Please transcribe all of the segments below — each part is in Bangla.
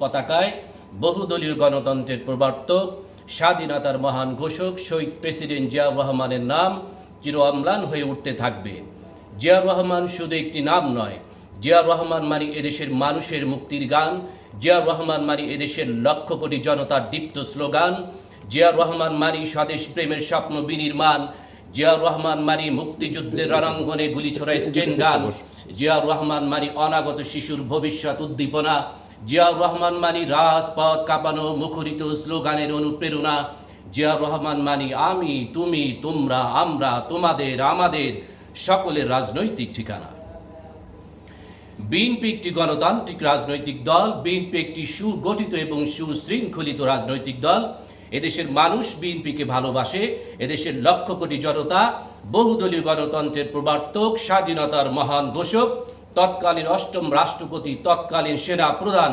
পতাকায় বহুদলীয় গণতন্ত্রের প্রবর্তক, স্বাধীনতার মহান ঘোষক শহীদ প্রেসিডেন্ট জিয়াউর রহমানের নাম চির অম্লান হয়ে উঠতে থাকবে। জিয়াউর রহমান শুধু একটি নাম নয়, জিয়াউর রহমান মানে এদেশের মানুষের মুক্তির গান, জিয়াউর রহমান মানে এদেশের লক্ষ কোটি জনতার দীপ্ত স্লোগান, জিয়াউর রহমান মানি স্বদেশ প্রেমের স্বপ্ন বিনির্মাণ, জিয়াউর রহমান মানি মুক্তিযুদ্ধের রণাঙ্গনে গুলি ছোড়া স্টেন গান, জিয়াউর রহমান মানি অনাগত শিশুর ভবিষ্যৎ উদ্দীপনা জিয়াউর রহমান মানি রাজপথ কাঁপানো, মুখরিত স্লোগানের অনুপ্রেরণা। জিয়াউর রহমান মানি, আমি, তুমি, তোমরা, আমরা, তোমাদের, আমাদের সকলের রাজনৈতিক ঠিকানা। বিএনপি একটি গণতান্ত্রিক রাজনৈতিক দল, বিএনপি একটি সুগঠিত এবং সুশৃঙ্খলিত রাজনৈতিক দল। এদেশের মানুষ বিএনপিকে ভালোবাসে, এদেশের লক্ষ কোটি জনতা, বহুদলীয় গণতন্ত্রের প্রবর্তক, স্বাধীনতার মহান ঘোষক তৎকালীন অষ্টম রাষ্ট্রপতি, তৎকালীন সেনা প্রধান,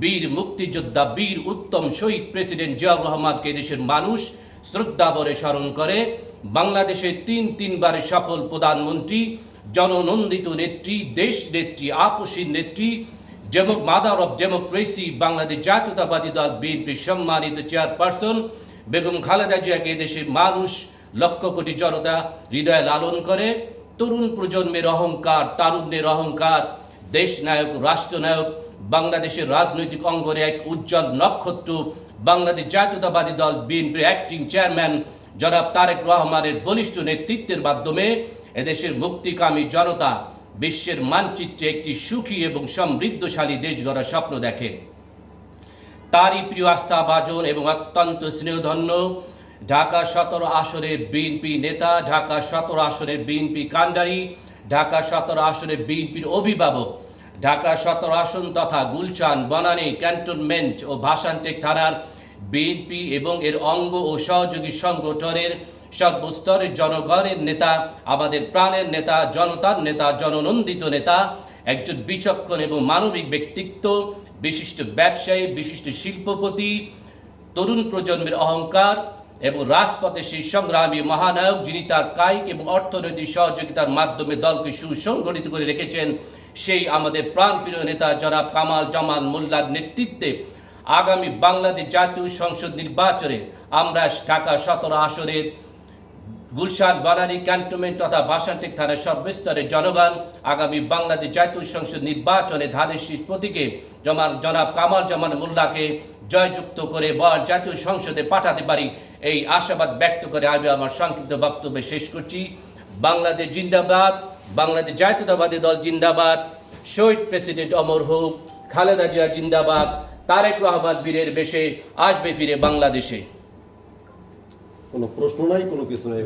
বীর মুক্তিযোদ্ধা, বীর উত্তম শহীদ প্রেসিডেন্ট জিয়াউর রহমানকে দেশের মানুষ শ্রদ্ধাভরে স্মরণ করে। বাংলাদেশের তিন তিনবারের সফল প্রধানমন্ত্রী, জননন্দিত নেত্রী, দেশ নেত্রী আপসীর নেত্রী, যেমন মাদার অব ডেমোক্রেসি, বাংলাদেশ জাতীয়তাবাদী দল, বিএনপির সম্মানিত চেয়ারপারসন বেগম খালেদা জিয়াকে দেশের মানুষ লক্ষ কোটি জনতা হৃদয়ে লালন করে। তরুণ প্রজন্মের অহংকার, তারুণ্যের অহংকার দেশ নায়ক রাষ্ট্রনায়ক, বাংলাদেশের রাজনৈতিক অঙ্গনে এক উজ্জ্বল নক্ষত্র, বাংলাদেশ জাতীয়তাবাদী দল বিএনপির অ্যাক্টিং চেয়ারম্যান জনাব তারেক রহমানের বলিষ্ঠ নেতৃত্বের মাধ্যমে এদেশের মুক্তিকামী জনতা বিশ্বের মানচিত্রে একটি সুখী এবং সমৃদ্ধশালী দেশ গড়ার স্বপ্ন দেখে। তারই প্রিয় আস্থাভাজন এবং অত্যন্ত স্নেহধন্য ঢাকা সতেরো আসনের বিএনপি নেতা, ঢাকা সতেরো আসনের বিএনপি কান্ডারি ঢাকা সতেরো আসনের বিএনপির অভিভাবক, ঢাকা সতেরো আসন তথা গুলশান, বনানী ক্যান্টনমেন্ট ও ভাষান্টেক থানার বিএনপি এবং এর অঙ্গ ও সহযোগী সংগঠনের সর্বস্তরের জনগণের নেতা, আমাদের প্রাণের নেতা, জনতার নেতা, জননন্দিত নেতা, একজন বিচক্ষণ এবং মানবিক ব্যক্তিত্ব, বিশিষ্ট ব্যবসায়ী, বিশিষ্ট শিল্পপতি, তরুণ প্রজন্মের অহংকার এবং রাজপথে সেই সংগ্রামী মহানায়ক যিনি তার কায়িক এবং অর্থনৈতিক সহযোগিতার মাধ্যমে দলকে সুসংগঠিত করে রেখেছেন, সেই আমাদের প্রাণপ্রিয় নেতা জনাব কামাল জামান মোল্লার নেতৃত্বে আগামী বাংলাদেশ জাতীয় সংসদ নির্বাচনে আমরা ঢাকা সতেরো আসনের গুলশান বানানী ক্যান্টনমেন্ট তথা ভাষান্তিক থানার সর্বস্তরের জনগণ আগামী বাংলাদেশ জাতীয় সংসদ নির্বাচনে ধানের শীষ প্রতীকে জমার জনাব কামাল জামান মোল্লাকে জয়যুক্ত করে জাতীয় সংসদে পাঠাতে পারি। এই আশাবাদ ব্যক্ত করে আমি আমার সংক্ষিপ্ত বক্তব্য শেষ করছি। বাংলাদেশ জিন্দাবাদ, বাংলাদেশ জাতীয়তাবাদী দল জিন্দাবাদ, শহীদ প্রেসিডেন্ট অমর হোক, খালেদা জিয়া জিন্দাবাদ, তারেক রহমান বীরের বেশে আসবে ফিরে বাংলাদেশে। কোনো প্রশ্ন নাই, কোনো কিছু নাই